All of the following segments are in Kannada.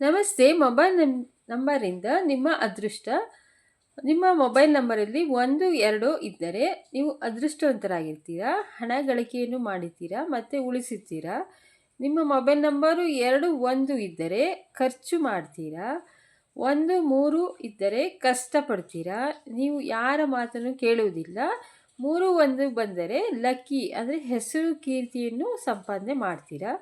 ನಮಸ್ತೆ, ಮೊಬೈಲ್ ನಂ, ನಂಬರಿಂದ ನಿಮ್ಮ ಅದೃಷ್ಟ. ನಿಮ್ಮ ಮೊಬೈಲ್ ನಂಬರಲ್ಲಿ ಒಂದು, ಎರಡು ಇದ್ದರೆ ನೀವು ಅದೃಷ್ಟವಂತರಾಗಿರ್ತೀರಾ? ಹಣ ಗಳಿಕೆಯನ್ನು ಮಾಡಿದ್ದೀರಾ? ಮತ್ತು ಉಳಿಸುತ್ತೀರಾ ನಿಮ್ಮ ಮೊಬೈಲ್ ನಂಬರು ಎರಡು, ಒಂದು ಇದ್ದರೆ ಖರ್ಚು ಮಾಡ್ತೀರಾ? ಒಂದು, ಮೂರು ಇದ್ದರೆ ಕಷ್ಟಪಡ್ತೀರಾ? ನೀವು ಯಾರ ಮಾತನ್ನು ಕೇಳುವುದಿಲ್ಲ. ಮೂರು, ಒಂದು ಬಂದರೆ ಲಕ್ಕಿ, ಅಂದರೆ ಹೆಸರು, ಕೀರ್ತಿಯನ್ನು ಸಂಪಾದನೆ ಮಾಡ್ತೀರಾ?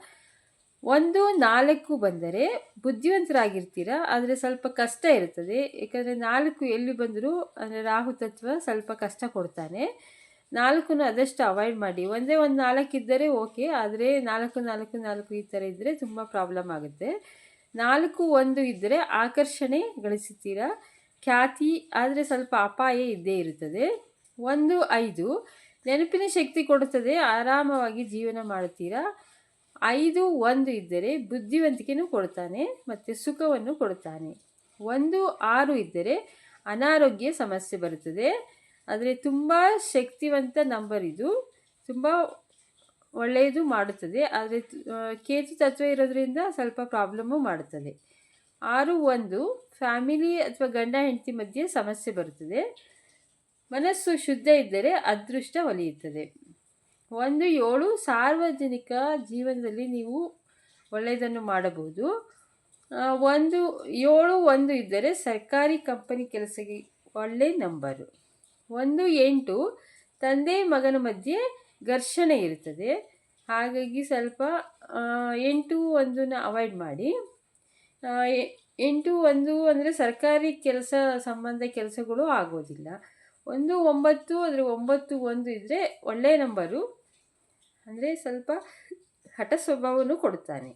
ಒಂದು ನಾಲ್ಕು ಬಂದರೆ ಬುದ್ಧಿವಂತರಾಗಿರ್ತೀರ? ಆದರೆ ಸ್ವಲ್ಪ ಕಷ್ಟ ಇರ್ತದೆ ಏಕೆಂದರೆ ನಾಲ್ಕು ಎಲ್ಲಿ ಬಂದರೂ, ಅಂದರೆ ರಾಹು ತತ್ವ ಸ್ವಲ್ಪ ಕಷ್ಟ ಕೊಡ್ತಾನೆ. ನಾಲ್ಕನ್ನು ಆದಷ್ಟು ಅವಾಯ್ಡ್ ಮಾಡಿ. ಒಂದೇ ಒಂದು ನಾಲ್ಕು ಇದ್ದರೆ ಓಕೆ ಆದರೆ ನಾಲ್ಕು ನಾಲ್ಕು ನಾಲ್ಕು ಈ ಥರ ಇದ್ದರೆ ತುಂಬ ಪ್ರಾಬ್ಲಮ್ ಆಗುತ್ತೆ. ನಾಲ್ಕು ಒಂದು ಇದ್ದರೆ ಆಕರ್ಷಣೆ ಗಳಿಸುತ್ತೀರ? ಖ್ಯಾತಿ, ಆದರೆ ಸ್ವಲ್ಪ ಅಪಾಯ ಇದ್ದೇ ಇರುತ್ತದೆ. ಒಂದು, ಐದು, ನೆನಪಿನ ಶಕ್ತಿ ಕೊಡುತ್ತದೆ. ಆರಾಮವಾಗಿ ಜೀವನ ಮಾಡುತ್ತೀರಾ? ಐದು ಒಂದು ಇದ್ದರೆ ಬುದ್ಧಿವಂತಿಕೆಯನ್ನು ಕೊಡ್ತಾನೆ ಮತ್ತು ಸುಖವನ್ನು ಕೊಡ್ತಾನೆ ಒಂದು ಆರು ಇದ್ದರೆ ಅನಾರೋಗ್ಯ ಸಮಸ್ಯೆ ಬರುತ್ತದೆ. ಆದರೆ ತುಂಬ ಶಕ್ತಿವಂತ ನಂಬರ್ ಇದು. ತುಂಬ ಒಳ್ಳೆಯದು ಮಾಡುತ್ತದೆ. ಆದರೆ ಕೇತು ತತ್ವ ಇರೋದ್ರಿಂದ ಸ್ವಲ್ಪ ಪ್ರಾಬ್ಲಮ್ಮು ಮಾಡುತ್ತದೆ. ಆರು ಒಂದು ಫ್ಯಾಮಿಲಿ ಅಥವಾ ಗಂಡ ಹೆಂಡತಿ ಮಧ್ಯೆ ಸಮಸ್ಯೆ ಬರುತ್ತದೆ. ಮನಸ್ಸು ಶುದ್ಧ ಇದ್ದರೆ ಅದೃಷ್ಟ ಒಲಿಯುತ್ತದೆ. ಒಂದು ಏಳು ಸಾರ್ವಜನಿಕ ಜೀವನದಲ್ಲಿ ನೀವು ಒಳ್ಳೆಯದನ್ನು ಮಾಡಬಹುದು. ಒಂದು ಏಳು ಒಂದು ಇದ್ದರೆ ಸರ್ಕಾರಿ ಕಂಪನಿ ಕೆಲಸಕ್ಕೆ ಒಳ್ಳೆಯ ನಂಬರು. ಒಂದು ಎಂಟು ತಂದೆ ಮಗನ ಮಧ್ಯೆ ಘರ್ಷಣೆ ಇರುತ್ತದೆ. ಹಾಗಾಗಿ ಸ್ವಲ್ಪ ಎಂಟು ಒಂದನ್ನ ಅವಾಯ್ಡ್ ಮಾಡಿ. ಎಂಟು ಒಂದು ಅಂದರೆ ಸರ್ಕಾರಿ ಕೆಲಸ ಸಂಬಂಧ ಕೆಲಸಗಳು ಆಗೋದಿಲ್ಲ. ಒಂದು ಒಂಬತ್ತು ಅಂದರೆ ಒಂಬತ್ತು ಒಂದು ಇದ್ದರೆ ಒಳ್ಳೆಯ ನಂಬರು. ಅಂದರೆ ಸ್ವಲ್ಪ ಹಠ ಸ್ವಭಾವವನ್ನು ಕೊಡುತ್ತಾನೆ.